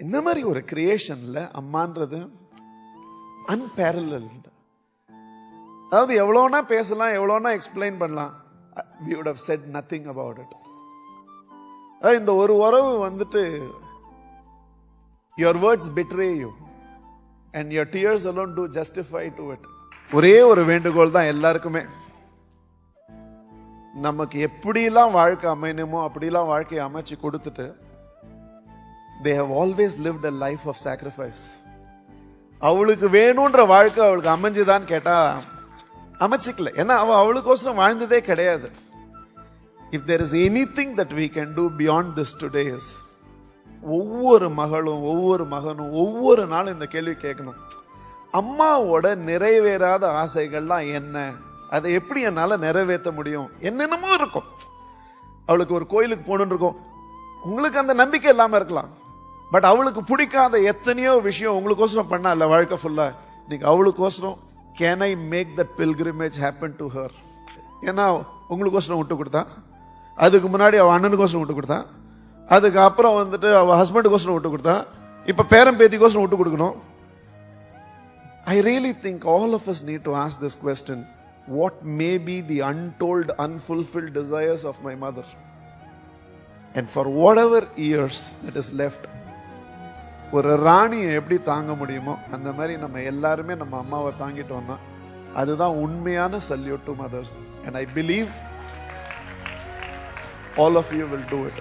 இந்த மாதிரி ஒரு கிரியேஷனில் அம்மான்றது அன்பேரல் அதாவது எவ்வளோனா பேசலாம் எவ்வளோனா எக்ஸ்பிளைன் பண்ணலாம். We would have said nothing about it அதாவது இந்த ஒரு உறவு வந்துட்டு your words betray you and your tears alone to justify to it ஒரே ஒரு வேண்டுகோள் தான் எல்லாருக்குமே. நமக்கு எப்படிலாம் வாழ்க்கை அமையணுமோ அப்படிலாம் வாழ்க்கையை அமைச்சு கொடுத்துட்டு they have always lived a life of sacrifice அவளுக்கு வேணுன்ற வாழ்க்கை அவளுக்கு அமைஞ்சுதான்னு கேட்டா அமைச்சிக்கல. ஏன்னா அவள் அவளுக்கோசரம் வாழ்ந்ததே கிடையாது. If there is anything that we can do beyond this today is ஒவ்வொரு மகளும் ஒவ்வொரு மகனும் ஒவ்வொரு நாளும் இந்த கேள்வி கேட்கணும். அம்மாவோட நிறைவேறாத ஆசைகள்லாம் என்ன? அதை எப்படி என்னால் நிறைவேற்ற முடியும்? என்னென்னமோ இருக்கும். அவளுக்கு ஒரு கோயிலுக்கு போகணுன்னு இருக்கும். உங்களுக்கு அந்த நம்பிக்கை இல்லாமல் இருக்கலாம். பட் அவளுக்கு பிடிக்காத எத்தனையோ விஷயம் உங்களுக்கோசரம் பண்ணா இல்ல வாழ்க்கை ஃபுல்லா நீங்க அவளுக்கோசரம் can I make that pilgrimage happen to her ஏன்னா உங்களுக்கோசரம் விட்டு கொடுத்தா. அதுக்கு முன்னாடி அவள் அண்ணனுக்கோசரம் விட்டு கொடுத்தா. அதுக்கு அப்புறம் வந்துட்டு அவள் ஹஸ்பண்டுக்கோசரம் விட்டு கொடுத்தா. இப்போ பேரன் பேத்திக்கோசரம் விட்டு கொடுக்கணும். I really think all of us need to to this question what may be the untold unfulfill desires of my mother and for whatever years that is left ஒரு ராணியை எப்படி தாங்க முடியுமோ அந்த மாதிரி நம்ம எல்லாருமே நம்ம அம்மாவை தாங்கிட்டோம்னா அதுதான் உண்மையான salute to mothers and I believe all of you will do it